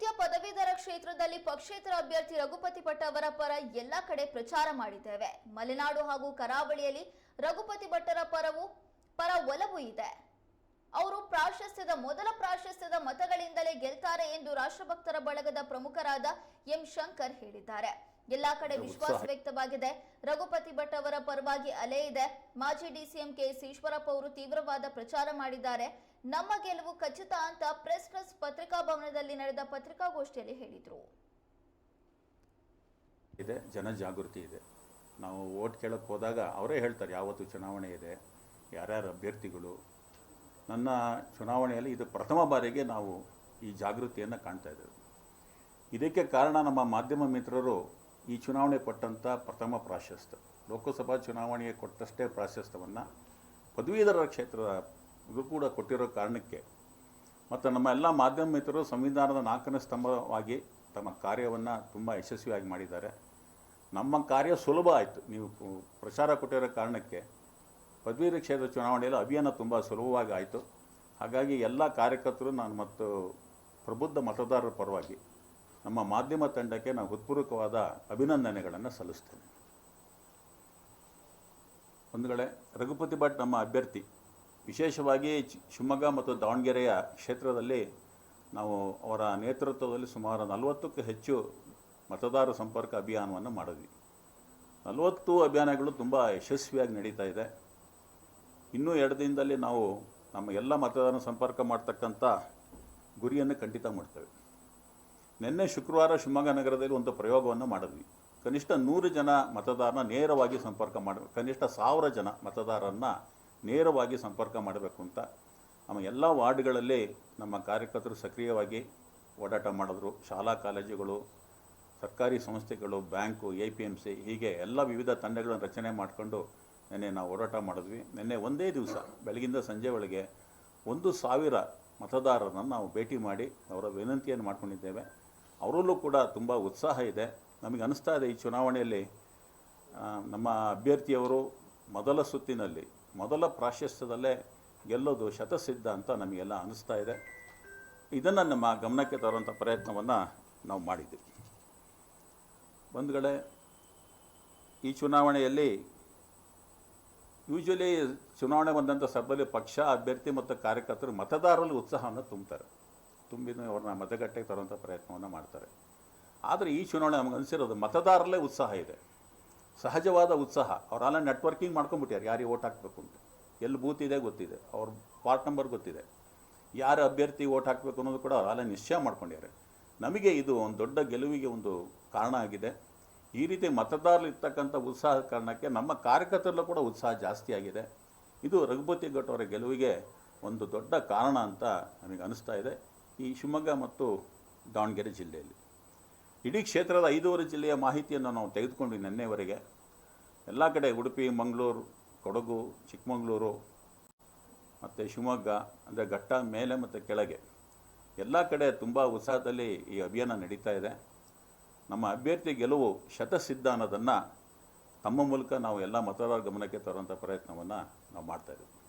ಸಾಹಿತ್ಯ ಪದವೀಧರ ಕ್ಷೇತ್ರದಲ್ಲಿ ಪಕ್ಷೇತರ ಅಭ್ಯರ್ಥಿ ರಘುಪತಿ ಭಟ್ ಅವರ ಪರ ಎಲ್ಲ ಕಡೆ ಪ್ರಚಾರ ಮಾಡಿದ್ದೇವೆ. ಮಲೆನಾಡು ಹಾಗೂ ಕರಾವಳಿಯಲ್ಲಿ ರಘುಪತಿ ಭಟ್ಟರ ಪರವು ಪರ ಒಲವು ಇದೆ. ಅವರು ಪ್ರಾಶಸ್ತ್ಯದ ಮೊದಲ ಪ್ರಾಶಸ್ತ್ಯದ ಮತಗಳಿಂದಲೇ ಗೆಲ್ತಾರೆ ಎಂದು ರಾಷ್ಟ್ರಭಕ್ತರ ಬಳಗದ ಪ್ರಮುಖರಾದ ಎಂ. ಶಂಕರ್ ಹೇಳಿದ್ದಾರೆ. ಎಲ್ಲಾ ಕಡೆ ವಿಶ್ವಾಸ ವ್ಯಕ್ತವಾಗಿದೆ. ರಘುಪತಿ ಭಟ್ ಅವರ ಪರವಾಗಿ ಅಲೆ ಇದೆ. ಮಾಜಿ ಡಿಸಿಎಂ ಕೆಎಸ್ ಈಶ್ವರಪ್ಪ ಅವರು ತೀವ್ರವಾದ ಪ್ರಚಾರ ಮಾಡಿದ್ದಾರೆ. ನಮ್ಮ ಗೆಲುವು ಖಚಿತ ಅಂತ ಪ್ರೆಸ್ ಕ್ಲಬ್ ಪತ್ರಿಕಾ ಭವನದಲ್ಲಿ ನಡೆದ ಪತ್ರಿಕಾಗೋಷ್ಠಿಯಲ್ಲಿ ಹೇಳಿದರು. ಇದೆ ಜನಜಾಗೃತಿ ಇದೆ. ನಾವು ಓಟ್ ಕೇಳಕ್ಕೆ ಹೋದಾಗ ಅವರೇ ಹೇಳ್ತಾರೆ ಯಾವತ್ತು ಚುನಾವಣೆ ಇದೆ ಯಾರ್ಯಾರು ಅಭ್ಯರ್ಥಿಗಳು. ನನ್ನ ಚುನಾವಣೆಯಲ್ಲಿ ಇದು ಪ್ರಥಮ ಬಾರಿಗೆ ನಾವು ಈ ಜಾಗೃತಿಯನ್ನು ಕಾಣ್ತಾ ಇದ್ದೇವೆ. ಇದಕ್ಕೆ ಕಾರಣ ನಮ್ಮ ಮಾಧ್ಯಮ ಮಿತ್ರರು ಈ ಚುನಾವಣೆ ಕೊಟ್ಟಂಥ ಪ್ರಥಮ ಪ್ರಾಶಸ್ತ್ಯ. ಲೋಕಸಭಾ ಚುನಾವಣೆಗೆ ಕೊಟ್ಟಷ್ಟೇ ಪ್ರಾಶಸ್ತ್ಯವನ್ನು ಪದವೀಧರ ಕ್ಷೇತ್ರದ ಇದು ಕೂಡ ಕೊಟ್ಟಿರೋ ಕಾರಣಕ್ಕೆ ಮತ್ತು ನಮ್ಮ ಎಲ್ಲ ಮಾಧ್ಯಮ ಮಿತ್ರರು ಸಂವಿಧಾನದ ನಾಲ್ಕನೇ ಸ್ತಂಭವಾಗಿ ತಮ್ಮ ಕಾರ್ಯವನ್ನು ತುಂಬ ಯಶಸ್ವಿಯಾಗಿ ಮಾಡಿದ್ದಾರೆ. ನಮ್ಮ ಕಾರ್ಯ ಸುಲಭ ಆಯಿತು. ನೀವು ಪ್ರಚಾರ ಕೊಟ್ಟಿರೋ ಕಾರಣಕ್ಕೆ ಪದವೀಧರ ಕ್ಷೇತ್ರ ಚುನಾವಣೆಯಲ್ಲಿ ಅಭಿಯಾನ ತುಂಬ ಸುಲಭವಾಗಿ ಆಯಿತು. ಹಾಗಾಗಿ ಎಲ್ಲ ಕಾರ್ಯಕರ್ತರು ನಾನು ಮತ್ತು ಪ್ರಬುದ್ಧ ಮತದಾರರ ಪರವಾಗಿ ನಮ್ಮ ಮಾಧ್ಯಮ ತಂಡಕ್ಕೆ ನಾವು ಹೃತ್ಪೂರ್ವಕವಾದ ಅಭಿನಂದನೆಗಳನ್ನು ಸಲ್ಲಿಸ್ತೇನೆ. ಒಂದು ಕಡೆ ರಘುಪತಿ ಭಟ್ ನಮ್ಮ ಅಭ್ಯರ್ಥಿ. ವಿಶೇಷವಾಗಿ ಶಿವಮೊಗ್ಗ ಮತ್ತು ದಾವಣಗೆರೆಯ ಕ್ಷೇತ್ರದಲ್ಲಿ ನಾವು ಅವರ ನೇತೃತ್ವದಲ್ಲಿ ಸುಮಾರು ನಲವತ್ತಕ್ಕೂ ಹೆಚ್ಚು ಮತದಾರ ಸಂಪರ್ಕ ಅಭಿಯಾನವನ್ನು ಮಾಡಿದ್ವಿ. ನಲವತ್ತು ಅಭಿಯಾನಗಳು ತುಂಬ ಯಶಸ್ವಿಯಾಗಿ ನಡೀತಾ ಇದೆ. ಇನ್ನೂ ಎರಡು ದಿನದಲ್ಲಿ ನಾವು ನಮ್ಮ ಎಲ್ಲ ಮತದಾರ ಸಂಪರ್ಕ ಮಾಡ್ತಕ್ಕಂಥ ಗುರಿಯನ್ನು ಖಂಡಿತ ಮಾಡ್ತೇವೆ. ನಿನ್ನೆ ಶುಕ್ರವಾರ ಶಿವಮೊಗ್ಗ ನಗರದಲ್ಲಿ ಒಂದು ಪ್ರಯೋಗವನ್ನು ಮಾಡಿದ್ವಿ. ಕನಿಷ್ಠ ನೂರು ಜನ ಮತದಾರನ ನೇರವಾಗಿ ಸಂಪರ್ಕ ಮಾಡಿ, ಕನಿಷ್ಠ ಸಾವಿರ ಜನ ಮತದಾರರನ್ನ ನೇರವಾಗಿ ಸಂಪರ್ಕ ಮಾಡಬೇಕು ಅಂತ ನಮ್ಮ ಎಲ್ಲ ವಾರ್ಡ್ಗಳಲ್ಲಿ ನಮ್ಮ ಕಾರ್ಯಕರ್ತರು ಸಕ್ರಿಯವಾಗಿ ಓಡಾಟ ಮಾಡಿದ್ರು. ಶಾಲಾ ಕಾಲೇಜುಗಳು, ಸರ್ಕಾರಿ ಸಂಸ್ಥೆಗಳು, bank, A P M C ಹೀಗೆ ಎಲ್ಲ ವಿವಿಧ ತಂಡಗಳನ್ನು ರಚನೆ ಮಾಡಿಕೊಂಡು ನಿನ್ನೆ ನಾವು ಓಡಾಟ ಮಾಡಿದ್ವಿ. ನಿನ್ನೆ ಒಂದೇ ದಿವಸ, ಬೆಳಗಿಂದ ಸಂಜೆ ಒಳಗೆ ಒಂದು ಸಾವಿರ ಮತದಾರರನ್ನು ನಾವು ಭೇಟಿ ಮಾಡಿ ಅವರ ವಿನಂತಿಯನ್ನು ಮಾಡ್ಕೊಂಡಿದ್ದೇವೆ. ಅವರಲ್ಲೂ ಕೂಡ ತುಂಬ ಉತ್ಸಾಹ ಇದೆ. ನಮಗೆ ಅನಿಸ್ತಾ ಇದೆ ಈ ಚುನಾವಣೆಯಲ್ಲಿ ನಮ್ಮ ಅಭ್ಯರ್ಥಿಯವರು ಮೊದಲ ಸುತ್ತಿನಲ್ಲಿ, ಮೊದಲ ಪ್ರಾಶಸ್ತ್ಯದಲ್ಲೇ ಗೆಲ್ಲೋದು ಶತಸಿದ್ಧ ಅಂತ ನಮಗೆಲ್ಲ ಅನಿಸ್ತಾ ಇದೆ. ಇದನ್ನು ನಮ್ಮ ಗಮನಕ್ಕೆ ತರುವಂಥ ಪ್ರಯತ್ನವನ್ನು ನಾವು ಮಾಡಿದ್ದೀವಿ. ಬಂಧುಗಳೇ, ಈ ಚುನಾವಣೆಯಲ್ಲಿ ಯೂಶ್ವಲಿ ಚುನಾವಣೆ ಬಂದಂಥ ಸಭೆಯಲ್ಲಿ ಪಕ್ಷ, ಅಭ್ಯರ್ಥಿ ಮತ್ತು ಕಾರ್ಯಕರ್ತರು ಮತದಾರರಲ್ಲಿ ಉತ್ಸಾಹವನ್ನು ತುಂಬ್ತಾರೆ. ತುಂಬಿ ಅವ್ರನ್ನ ಮತಗಟ್ಟೆಗೆ ತರುವಂಥ ಪ್ರಯತ್ನವನ್ನು ಮಾಡ್ತಾರೆ. ಆದರೆ ಈ ಚುನಾವಣೆ ನಮ್ಗೆ ಅನಿಸಿರೋದು ಮತದಾರರಲ್ಲೇ ಉತ್ಸಾಹ ಇದೆ. ಸಹಜವಾದ ಉತ್ಸಾಹ. ಅವರೆಲ್ಲ ನೆಟ್ವರ್ಕಿಂಗ್ ಮಾಡ್ಕೊಂಡ್ಬಿಟ್ಟಾರೆ ಯಾರಿಗೆ ಓಟ್ ಹಾಕಬೇಕು ಅಂತ. ಎಲ್ಲಿ ಬೂತ್ ಇದೆ ಗೊತ್ತಿದೆ. ಅವ್ರ ಪಾರ್ಟ್ ನಂಬರ್ ಗೊತ್ತಿದೆ. ಯಾರು ಅಭ್ಯರ್ಥಿ ಓಟ್ ಹಾಕಬೇಕು ಅನ್ನೋದು ಕೂಡ ಅವರೆಲ್ಲ ನಿಶ್ಚಯ ಮಾಡ್ಕೊಂಡಿದ್ದಾರೆ ನಮಗೆ ಇದು ಒಂದು ದೊಡ್ಡ ಗೆಲುವಿಗೆ ಒಂದು ಕಾರಣ ಆಗಿದೆ. ಈ ರೀತಿ ಮತದಾರರು ಇರ್ತಕ್ಕಂಥ ಉತ್ಸಾಹ ಕಾರಣಕ್ಕೆ ನಮ್ಮ ಕಾರ್ಯಕರ್ತರಲ್ಲೂ ಕೂಡ ಉತ್ಸಾಹ ಜಾಸ್ತಿ ಆಗಿದೆ. ಇದು ರಘುಪತಿ ಘಟ್ ಅವರ ಗೆಲುವಿಗೆ ಒಂದು ದೊಡ್ಡ ಕಾರಣ ಅಂತ ನನಗೆ ಅನಿಸ್ತಾ ಇದೆ. ಈ ಶಿವಮೊಗ್ಗ ಮತ್ತು ದಾವಣಗೆರೆ ಜಿಲ್ಲೆಯಲ್ಲಿ. ಇಡೀ ಕ್ಷೇತ್ರದ ಐದೂವರೆ ಜಿಲ್ಲೆಯ ಮಾಹಿತಿಯನ್ನು ನಾವು ತೆಗೆದುಕೊಂಡು ನಿನ್ನೆವರೆಗೆ ಎಲ್ಲ ಕಡೆ ಉಡುಪಿ, ಮಂಗಳೂರು, ಕೊಡಗು, ಚಿಕ್ಕಮಗಳೂರು ಮತ್ತು ಶಿವಮೊಗ್ಗ, ಅಂದರೆ ಘಟ್ಟ ಮೇಲೆ ಮತ್ತು ಕೆಳಗೆ ಎಲ್ಲ ಕಡೆ ತುಂಬ ಉತ್ಸಾಹದಲ್ಲಿ ಈ ಅಭಿಯಾನ ನಡೀತಾ ಇದೆ. ನಮ್ಮ ಅಭ್ಯರ್ಥಿ ಗೆಲುವು ಶತಸಿದ್ಧ ಅನ್ನೋದನ್ನು ತಮ್ಮ ಮೂಲಕ ನಾವು ಎಲ್ಲ ಮತದಾರರ ಗಮನಕ್ಕೆ ತರುವಂಥ ಪ್ರಯತ್ನವನ್ನು ನಾವು ಮಾಡ್ತಾ ಇದ್ದೀವಿ.